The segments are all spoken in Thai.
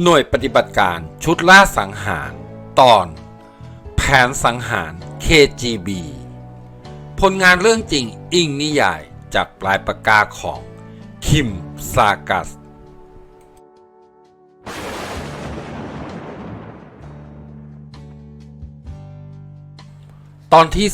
หน่วยปฏิบัติการชุดล่าสังหาร ตอน แผนสังหาร KGB ผลงานเรื่องจริงอิงนิยายจากปลายปากกาของ คิม ซากัส ตอนที่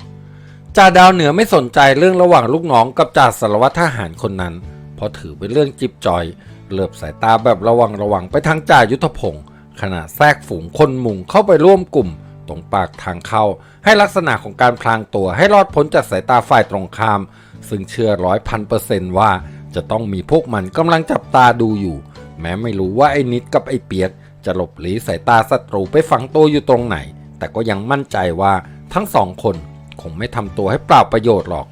3จ่าดาวเหนือไม่สนใจเรื่องระหว่างลูกน้องกับจ่าสารวัตรทหารคนนั้น เพราะถือเป็นเรื่องจิบจอย เหลือบสายตาแบบระวังระวังไปทางจ่ายุทธพงศ์ขณะแทรกฝูงคนมุงเข้าไปร่วมกลุ่ม ตรงปากทางเข้า ให้ลักษณะของการพลางตัวให้รอดพ้นจากสายตาฝ่ายตรงข้าม ซึ่งเชื่อร้อยพันเปอร์เซนต์ว่า จะต้องมีพวกมันกำลังจับตาดูอยู่ แม้ไม่รู้ว่าไอ้นิดกับไอ้เปียก จะหลบหลีสายตาศัตรูไปฝังตัวอยู่ตรงไหน แต่ก็ยังมั่นใจว่าทั้งสองคนคงไม่ทำตัวให้เปล่าประโยชน์หรอก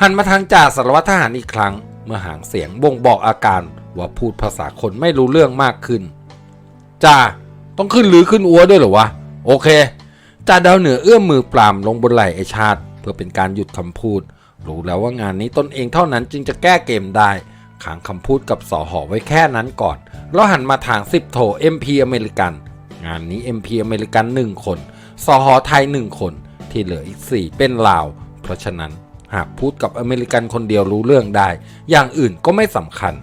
หันมาทางจ่าสารวัตรทหารอีกครั้ง เมื่อหางเสียงบ่งบอกอาการ ว่าพูดภาษาคนไม่รู้เรื่องมากขึ้นจ่าต้องขึ้นหรือขึ้นอัวด้วยเหรอวะ โอเคจ่าดาวเหนือเอื้อมมือปรามลงบนไหล่ไอชาติ เพื่อเป็นการหยุดคำพูด รู้แล้วว่างานนี้ตนเองเท่านั้นจึงจะแก้เกมได้ขางคำพูดกับสอหอไว้แค่นั้นก่อน แล้วหันมาทางสิบโถ MP อเมริกัน งานนี้ MP อเมริกันหนึ่งคนสอหอไทยหนึ่งคน ที่เหลืออีก4เป็นลาว เพราะฉะนั้นหากพูดกับอเมริกันคนเดียวรู้เรื่องได้ อย่างอื่นก็ไม่สำคัญ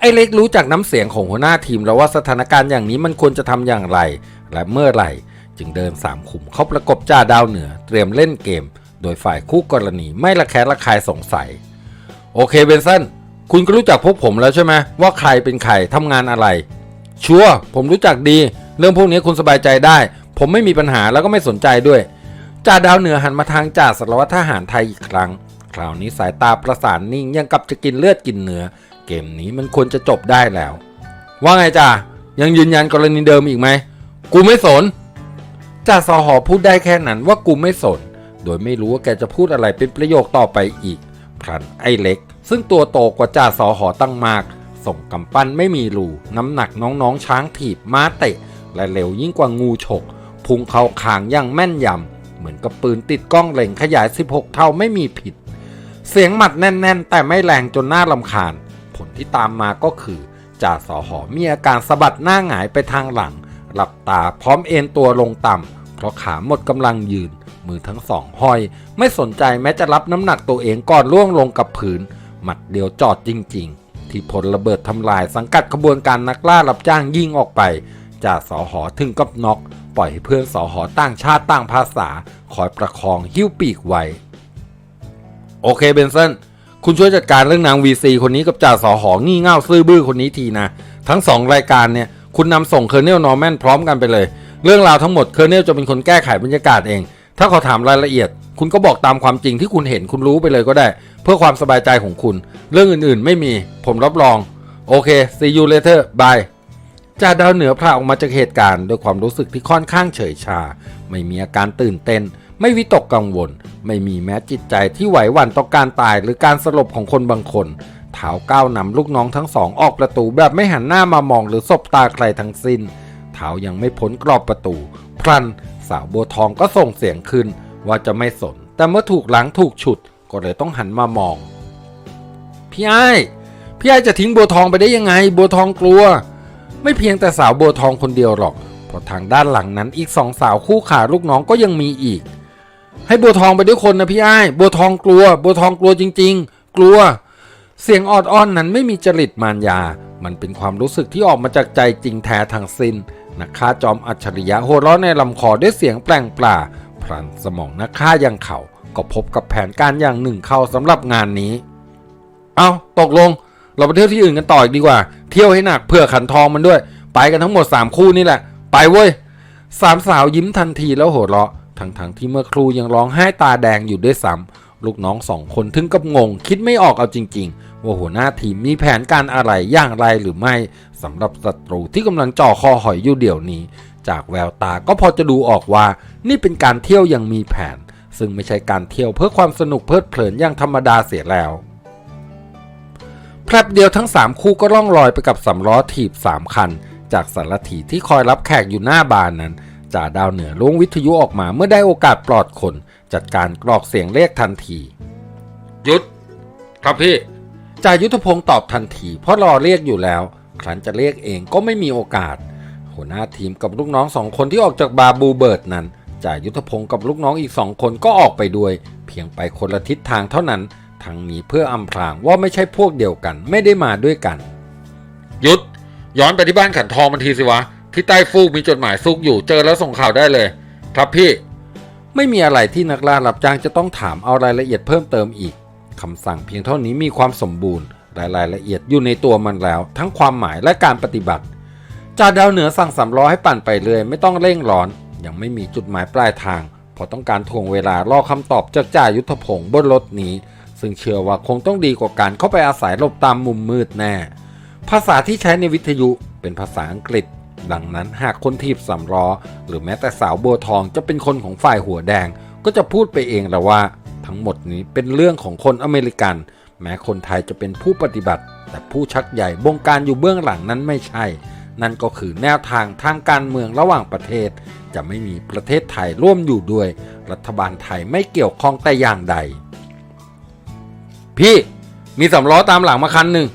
ไอ้เล็กรู้จากน้ำเสียงของหัวหน้าทีมแล้วว่าสถานการณ์อย่างนี้มันควรจะทำอย่างไร และเมื่อไหร่ จึงเดินสามขุมเข้าประกบจ่าดาวเหนือ เตรียมเล่นเกม โดยฝ่ายคู่กรณีไม่ละแคะระคายสงสัย โอเคเบนสันคุณก็รู้จักพวกผมแล้วใช่ไหมว่าใครเป็นใครทำงานอะไร ชัวร์ผมรู้จักดี เรื่องพวกนี้คุณสบายใจได้ ผมไม่มีปัญหาแล้วก็ไม่สนใจด้วยจ่าดาวเหนือหันมาทางจ่าสารวัตรทหารไทยอีกครั้ง คราวนี้สายตาประสานนิ่งยังกับจะกินเลือดกินเนื้อ เกมนี้มันควรจะจบได้แล้ว ว่าไงจ่ายังยืนยันกรณีเดิมอีกไหม กูไม่สนจ่าสอหอพูดได้แค่นั้นว่ากูไม่สน โดยไม่รู้ว่าแกจะพูดอะไรเป็นประโยคต่อไปอีกพลันไอ้เล็ก ซึ่งตัวโตกว่าจ่าสอหอตั้งมาก ส่งกำปั้นไม่มีรูน้ำหนักน้องๆช้างถีบม้าเตะ และเร็วยิ่งกว่างูฉก พุ่งเข้าคางอย่างแม่นยำเหมือนกับปืนติดกล้องเล็งขยาย 16 เท่าไม่มีผิด เสียงหมัดแน่น ๆ แต่ไม่แรงจนน่าลำคาญ ลที่ตามมาก็คือจ่าสอหอมีอาการสะบัดหน้าหงายไปทางหลัง หลับตาพร้อมเอนตัวลงต่ำเพราะขาหมดกำลังยืน มือทั้งสองห้อย ไม่สนใจแม้จะรับน้ำหนักตัวเองก่อนล่วงลงกับผืน หมัดเดียวจอดจริง ๆ ที่ผลระเบิดทำลายสังกัดขบวนการนักล่ารับจ้างยิงออกไปจ่าสอหอถึงกับน็อกปล่อยให้เพื่อนสอหอต่างชาติต่างภาษา คอยประคองหิ้วปีกไว้ โอเคเบนเซน คุณช่วยจัดการเรื่องนาง VC คนนี้กับจ่าสอหองี่เง่าซื่อบื้อคนนี้ทีนะ ทั้งสองรายการเนี่ย คุณนำส่งเคอร์เนลนอร์แมนพร้อมกันไปเลย เรื่องราวทั้งหมดเคอร์เนลจะเป็นคนแก้ไขบรรยากาศเอง ถ้าเขาถามรายละเอียด คุณก็บอกตามความจริงที่คุณเห็นคุณรู้ไปเลยก็ได้ เพื่อความสบายใจของคุณ เรื่องอื่นๆ ไม่มี ผมรับรอง โอเค see you later bye จ่าดาวเหนือพาออกมาจากเหตุการณ์ด้วยความรู้สึกที่ค่อนข้างเฉยชา ไม่มีอาการตื่นเต้น ไม่วิตกกังวล ไม่มีแม้จิตใจที่ไหวหวั่นต่อการตายหรือการสลบของคนบางคนเท้าก้าวนำลูกน้องทั้งสองออกประตูแบบไม่หันหน้ามามองหรือสบตาใครทั้งสิ้นเท้ายังไม่พ้นกรอบประตู พลัน สาวบัวทองก็ส่งเสียงขึ้น ว่าจะไม่สน แต่เมื่อถูกหลังถูกฉุด ก็เลยต้องหันมามอง พี่ไอ้พี่ไอ้จะทิ้งบัวทองไปได้ยังไง บัวทองกลัว ไม่เพียงแต่สาวบัวทองคนเดียวหรอกเพราะทางด้านหลังนั้นอีกสองสาวคู่ขาลูกน้องก็ยังมีอีก ให้บัวทองไปด้วยคนนะพี่ไอ้ายบัวทองกลัว บัวทองกลัวจริง ๆ กลัว เสียงออดอ้อนนั้นไม่มีจริตมารยา มันเป็นความรู้สึกที่ออกมาจากใจจริงแท้ทางสิน้นนักฆ่าจอมอัจฉริยะโหเราะในลำคอด้วยเสียงแปลงปลาพลันสมองนักฆ่ายังเขาก็พบกับแผนการอย่างหนึ่งเข้าสำหรับงานนี้ เอาตกลง เราไปเที่ยวที่อื่นกันต่ออีกดีกว่า เที่ยวให้หนักเพื่อขันทองมันด้วย ไปกันทั้งหมด 3 คู่นี่แหละ ไปเว้ยสามสาวยิ้มทันทีแล้วโหเราะ ทั้งๆที่เมื่อครูยังร้องไห้ตาแดงอยู่ด้วยซ้ำลูกน้องสองคนถึงกับงง คิดไม่ออกเอาจริง ๆ ว่าหัวหน้าทีมมีแผนการอะไรอย่างไรหรือไม่สำหรับศัตรูที่กำลังจ่อคอหอยอยู่เดี๋ยวนี้ จากแววตาก็พอจะดูออกว่า นี่เป็นการเที่ยวย่างมีแผน ซึ่งไม่ใช่การเที่ยวเพื่อความสนุกเพลิดเพลินอย่างธรรมดาเสียแล้วแพรบเดียวทั้ง 3 คู่ก็ล่องลอยไปกับสำล้อถีบ3คันจากสารถีที่คอยรับแขกอยู่หน้าบานนั้น จ่าดาวเหนือล้วงวิทยุออกมาเมื่อได้โอกาสปลอดคน จัดการกรอกเสียงเรียกทันทียุด ครับพี่จ่ายุทธพงศ์ตอบทันที เพราะรอเรียกอยู่แล้วครั้นจะเรียกเองก็ไม่มีโอกาส หัวหน้าทีมกับลูกน้องสองคนที่ออกจากบาร์บูเบิร์ดนั้นจ่ายุทธพงศ์กับลูกน้องอีกสองคนก็ออกไปด้วย เพียงไปคนละทิศทางเท่านั้นทั้งนี้เพื่ออำพรางว่าไม่ใช่พวกเดียวกันไม่ได้มาด้วยกัน ยุดย้อนไปที่บ้านขันทองมันทีสิวะ ที่ใต้ฟูกมีจดหมายซุกอยู่เจอแล้วส่งข่าวได้เลย ครับพี่ ไม่มีอะไรที่นักล่ารับจ้างจะต้องถามเอารายละเอียดเพิ่มเติมอีกคำสั่งเพียงเท่านี้มีความสมบูรณ์รายรายละเอียดอยู่ในตัวมันแล้ว ทั้งความหมายและการปฏิบัติจ่าดาวเหนือสั่งสำล้อให้ปั่นไปเลยไม่ต้องเร่งร้อน ยังไม่มีจุดหมายปลายทางเพราะต้องการทวงเวลารอคำตอบจากจ่ายุทธพงศ์บนรถนี้ ซึ่งเชื่อว่าคงต้องดีกว่าการเข้าไปอาศัยหลบตามมุมมืดแน่ ภาษาที่ใช้ในวิทยุเป็นภาษาอังกฤษ ดังนั้นหากคนทีบสำล้อหรือแม้แต่สาวบัวทองจะเป็นคนของฝ่ายหัวแดง ก็จะพูดไปเองและว่า ทั้งหมดนี้เป็นเรื่องของคนอเมริกัน แม้คนไทยจะเป็นผู้ปฏิบัติ แต่ผู้ชักใหญ่บงการอยู่เบื้องหลังนั้นไม่ใช่ นั่นก็คือแนวทางทางการเมืองระหว่างประเทศ จะไม่มีประเทศไทยร่วมอยู่ด้วย รัฐบาลไทยไม่เกี่ยวข้องแต่อย่างใด พี่มีสำล้อตามหลังมาคันหนึ่ง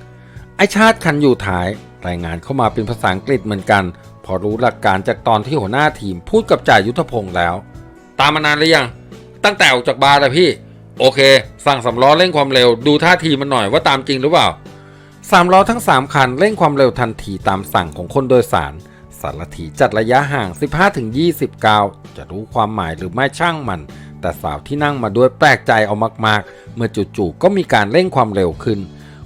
ไอชาติคันอยู่ท้าย รายงานเข้ามาเป็นภาษาอังกฤษเหมือนกัน พอรู้หลักการจากตอนที่หัวหน้าทีมพูดกับจ่ายุทธพงศ์แล้ว ตามมานานหรือยัง ตั้งแต่ออกจากบาร์เลยพี่ โอเค สั่งสำล้อเร่งความเร็วดูท่าทีมันหน่อยว่าตามจริงหรือเปล่าสามล้อทั้ง 3 คันเร่งความเร็วทันทีตามสั่งของคนโดยสาร สารถีจัดระยะห่าง 15-20ก้าวจะรู้ความหมายหรือไม่ช่างมัน แต่สาวที่นั่งมาด้วยแปลกใจเอามากๆ เมื่อจู่ๆก็มีการเร่งความเร็วขึ้น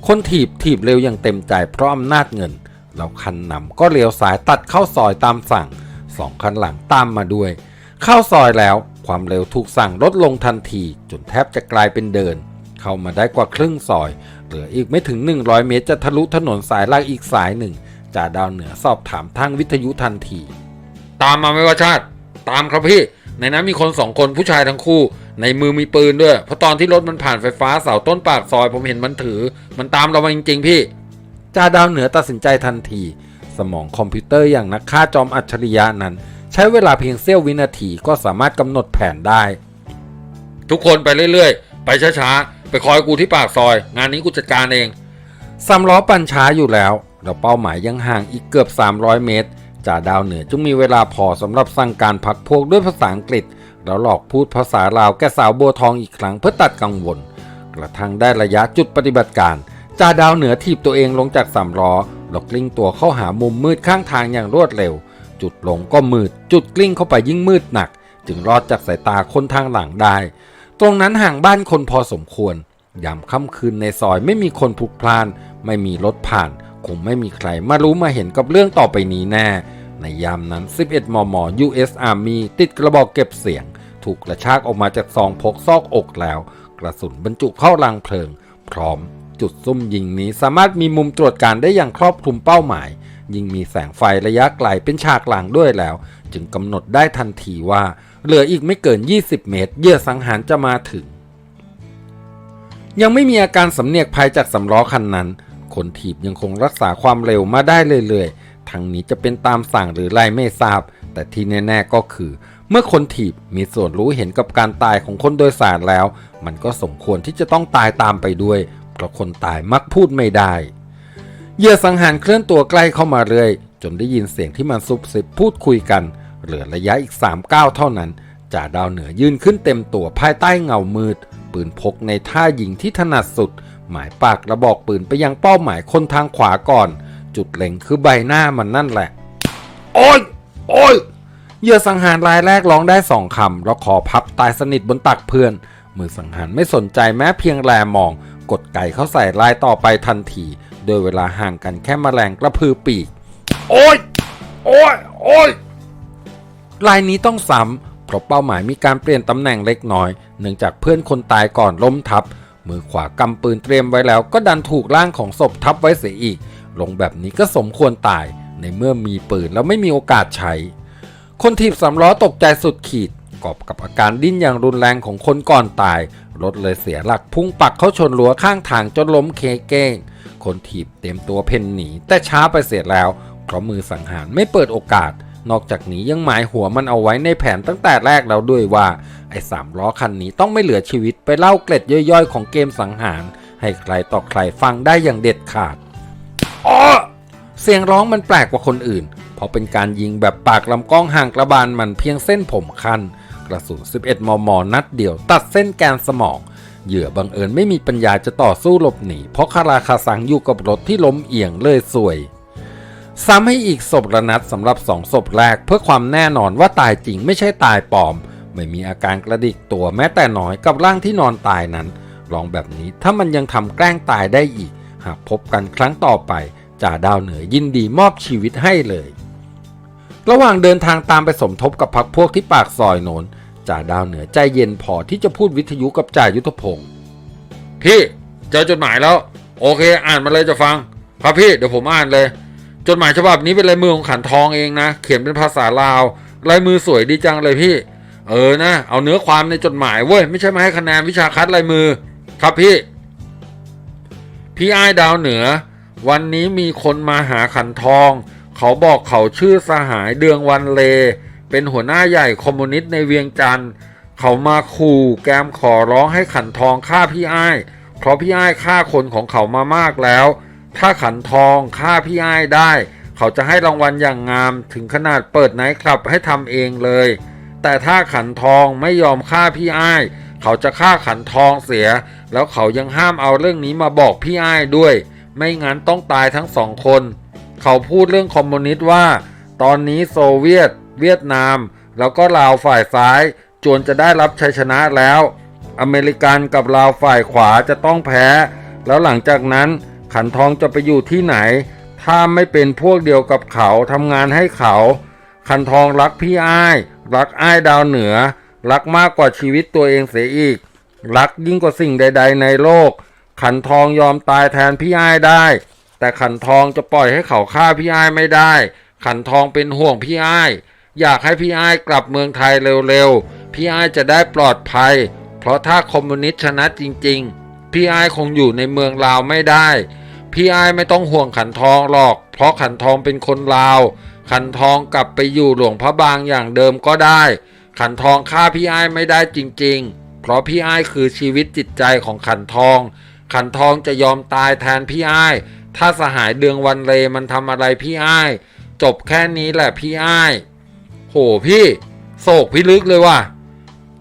คนถีบถีบเร็วอย่างเต็มใจเพราะอำนาจเงิน แล้วคันนำก็เลี้ยวซ้ายตัดเข้าซอยตามสั่งสองคันหลังตามมาด้วย เข้าซอยแล้วความเร็วถูกสั่งลดลงทันที จนแทบจะกลายเป็นเดิน เข้ามาได้กว่าครึ่งซอย เหลืออีกไม่ถึง 100 เมตรจะทะลุถนนสายหลักอีกสายหนึ่งจ่าดาวเหนือสอบถามทางวิทยุทันที ตามมาไม่ว่าชาติ ตามครับพี่ในนั้นมีคนสองคนผู้ชายทั้งคู่ ในมือมีปืนด้วยเพราะตอนที่รถมันผ่านไฟฟ้าเสาต้นปากซอยผมเห็นมันถือ มันตามเรามาจริงๆพี่ จ่าดาวเหนือตัดสินใจทันที สมองคอมพิวเตอร์อย่างนักฆ่าจอมอัจฉริยะนั้น ใช้เวลาเพียงเสี้ยววินาทีก็สามารถกำหนดแผนได้ ทุกคนไปเรื่อยๆ ไปช้าๆ ไปคอยกูที่ปากซอย งานนี้กูจัดการเองสามล้อปั่นช้าอยู่แล้วเราเป้าหมายยังห่างอีกเกือบ 300 เมตรจ่าดาวเหนือจึงมีเวลาพอสำหรับสั่งการพักพวกด้วยภาษาอังกฤษ แล้วหลอกพูดภาษาลาวแก่สาวบัวทองอีกครั้งเพื่อตัดกังวล กระทั่งได้ระยะจุดปฏิบัติการ จ่าดาวเหนือถีบตัวเองลงจากสามล้อแล้วกลิ้งตัวเข้าหามุมมืดข้างทางอย่างรวดเร็ว จุดลงก็มืด จุดกลิ้งเข้าไปยิ่งมืดหนัก จึงรอดจากสายตาคนทางหลังได้ ตรงนั้นห่างบ้านคนพอสมควรยามค่ำคืนในซอยไม่มีคนพลุกพล่าน ไม่มีรถผ่าน คงไม่มีใครมารู้มาเห็นกับเรื่องต่อไปนี้แน่ ในยามนั้น 11 มม US Army ติดกระบอกเก็บเสียง ถูกกระชากออกมาจากซองพกซอกอกแล้ว กระสุนบรรจุเข้ารังเพลิง พร้อม จุดซุ่มยิงนี้สามารถมีมุมตรวจการได้อย่างครอบคลุมเป้าหมาย ยิ่งมีแสงไฟระยะไกลเป็นฉากหลังด้วยแล้ว จึงกำหนดได้ทันทีว่า เหลืออีกไม่เกิน 20 เมตรเหยื่อสังหารจะมาถึง ยังไม่มีอาการสำเนียกภัยจากสำล้อคันนั้น คนถีบยังคงรักษาความเร็วมาได้เรื่อยๆทั้งนี้จะเป็นตามสั่งหรือไรไม่ทราบ แต่ที่แน่ ๆก็คือเมื่อคนถีบมีส่วนรู้เห็นกับการตายของคนโดยสารแล้ว มันก็สมควรที่จะต้องตายตามไปด้วย เพราะคนตายมักพูดไม่ได้เหยื่อสังหารเคลื่อนตัวใกล้เข้ามาเรื่อยจนได้ยินเสียงที่มันซุบซิบพูดคุยกัน เหลือระยะอีก3ก้าวเท่านั้นจ่าดาวเหนือยืนขึ้นเต็มตัวภายใต้เงามืด ปืนพกในท่ายิงที่ถนัดสุด หมายปากกระบอกปืนไปยังเป้าหมายคนทางขวาก่อน จุดเล็งคือใบหน้ามันนั่นแหละ โอ้ยโอ้ยเหยื่อสังหารรายแรกร้องได้สองคำแล้วขอพับตายสนิทบนตักเพื่อนมือสังหารไม่สนใจแม้เพียงแลมอง กดไก่เข้าใส่รายต่อไปทันที โดยเวลาห่างกันแค่แมลงกระพือปีก โอ้ย โอ้ย โอ้ยรายนี้ต้องซ้ำเพราะเป้าหมายมีการเปลี่ยนตำแหน่งเล็กน้อย เนื่องจากเพื่อนคนตายก่อนล้มทับ มือขวากำปืนเตรียมไว้แล้วก็ดันถูกร่างของศพทับไว้เสียอีก ลงแบบนี้ก็สมควรตาย ในเมื่อมีปืนแล้วไม่มีโอกาสใช้ คนถีบสำล้อตกใจสุดขีด กอบกับอาการดิ้นอย่างรุนแรงของคนก่อนตาย รถเลยเสียหลักพุ่งปักเข้าชนรั้วข้างทางจนล้มเคเก้ง คนถีบเต็มตัวเพ่นหนี แต่ช้าไปเสียแล้ว เพราะมือสังหารไม่เปิดโอกาส นอกจากนี้ยังหมายหัวมันเอาไว้ในแผนตั้งแต่แรกแล้วด้วยว่า ไอ้สามล้อคันนี้ต้องไม่เหลือชีวิตไปเล่าเกล็ดย่อยๆ ของเกมสังหาร ให้ใครต่อใครฟังได้อย่างเด็ดขาดอ้อสียงร้องมันแปลกกว่าคนอื่น เพราะเป็นการยิงแบบปากลำกล้องห่างกระบาลมันเพียงเส้นผมคัน กระสุน 11 มม นัดเดียว ตัดเส้นแกนสมอง เหยื่อบังเอิญไม่มีปัญญาจะต่อสู้หลบหนี เพราะคาราคาซังอยู่กับรถที่ล้มเอียงเลยสวย ซ้ำให้อีกศพระนัดสำหรับสองศพแรกเพื่อความแน่นอนว่าตายจริงไม่ใช่ตายปลอม ไม่มีอาการกระดิกตัวแม้แต่น้อยกับร่างที่นอนตายนั้น ลองแบบนี้ถ้ามันยังทำแกล้งตายได้อีก หากพบกันครั้งต่อไปจ่าดาวเหนือยินดีมอบชีวิตให้เลย ระหว่างเดินทางตามไปสมทบกับพักพวกที่ปากซอยโนน จ่าดาวเหนือใจเย็นพอที่จะพูดวิทยุกับจ่ายุทธพงศ์พี่เจอจดหมายแล้ว โอเค อ่านมาเลยจะฟัง ครับพี่เดี๋ยวผมอ่านเลย จดหมายฉบับนี้เป็นลายมือของขันทองเองนะ เขียนเป็นภาษาลาวลายมือสวยดีจังเลยพี่ เออนะ เอาเนื้อความในจดหมายเว้ยไม่ใช่มาให้คะแนนวิชาคัดลายมือ ครับพี่ พี่อ้ายดาวเหนือ วันนี้มีคนมาหาขันทอง เขาบอกเขาชื่อสหายเดืองวันเล เป็นหัวหน้าใหญ่คอมมิวนิสต์ในเวียงจันทร์เขามาขู่แกมขอร้องให้ขันทองฆ่าพี่อ้าย เพราะพี่อ้ายฆ่าคนของเขามามากแล้ว ถ้าขันทองฆ่าพี่อ้ายได้ เขาจะให้รางวัลอย่างงามถึงขนาดเปิดไนท์คลับให้ทำเองเลย แต่ถ้าขันทองไม่ยอมฆ่าพี่อ้าย เขาจะฆ่าขันทองเสีย แล้วเขายังห้ามเอาเรื่องนี้มาบอกพี่อ้ายด้วย ไม่งั้นต้องตายทั้งสองคน เขาพูดเรื่องคอมมิวนิสต์ว่า ตอนนี้โซเวียต เวียดนาม แล้วก็ลาวฝ่ายซ้าย จวนจะได้รับชัยชนะแล้ว อเมริกันกับลาวฝ่ายขวาจะต้องแพ้ แล้วหลังจากนั้นขันทองจะไปอยู่ที่ไหน ถ้าไม่เป็นพวกเดียวกับเขาทำงานให้เขา ขันทองรักพี่อ้าย รักอ้ายดาวเหนือ รักมากกว่าชีวิตตัวเองเสียอีก รักยิ่งกว่าสิ่งใด ๆ ในโลก ขันทองยอมตายแทนพี่อ้ายได้ แต่ขันทองจะปล่อยให้เขาฆ่าพี่อ้ายไม่ได้ ขันทองเป็นห่วงพี่อ้าย อยากให้พี่ไอ้กลับเมืองไทยเร็วๆ พี่ไอ้จะได้ปลอดภัย เพราะถ้าคอมมิวนิสต์ชนะจริงๆ พี่ไอ้คงอยู่ในเมืองลาวไม่ได้ พี่ไอ้ไม่ต้องห่วงขันทองหรอก เพราะขันทองเป็นคนลาว ขันทองกลับไปอยู่หลวงพระบางอย่างเดิมก็ได้ ขันทองฆ่าพี่ไอ้ไม่ได้จริง ๆ เพราะพี่ไอ้คือชีวิตจิตใจของขันทอง ขันทองจะยอมตายแทนพี่ไอ้ถ้าสหายเดืองวันเลมันทำอะไรพี่ไอ้จบแค่นี้แหละพี่ไอ้ โหพี่ โศกพิลึกเลยว่ะ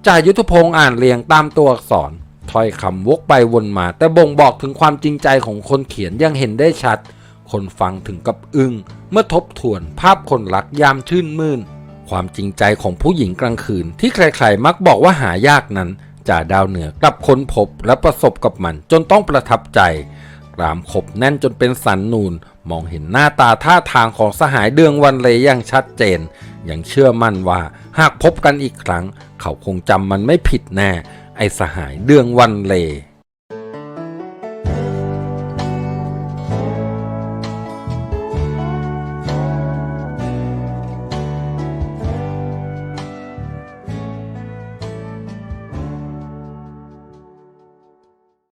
จ่ายุทธพงศ์อ่านเรียงตามตัวอักษรถ้อยคำวกไปวนมา แต่บ่งบอกถึงความจริงใจของคนเขียนยังเห็นได้ชัด คนฟังถึงกับอึง้งเมื่อทบทวนภาพคนรักยามชื่นมื่น ความจริงใจของผู้หญิงกลางคืน ที่ใครๆมักบอกว่าหายากนั้นจ่าดาวเหนือกลับค้นพบและประสบกับมันจนต้องประทับใจกรามขบแน่นจนเป็นสันนูน มองเห็นหน้าตาท่าทางของสหายเดืองวันเลยอย่างชัดเจน ยังเชื่อมั่นว่าหากพบกันอีกครั้ง เขาคงจำมันไม่ผิดแน่ ไอสหายเดืองวันเล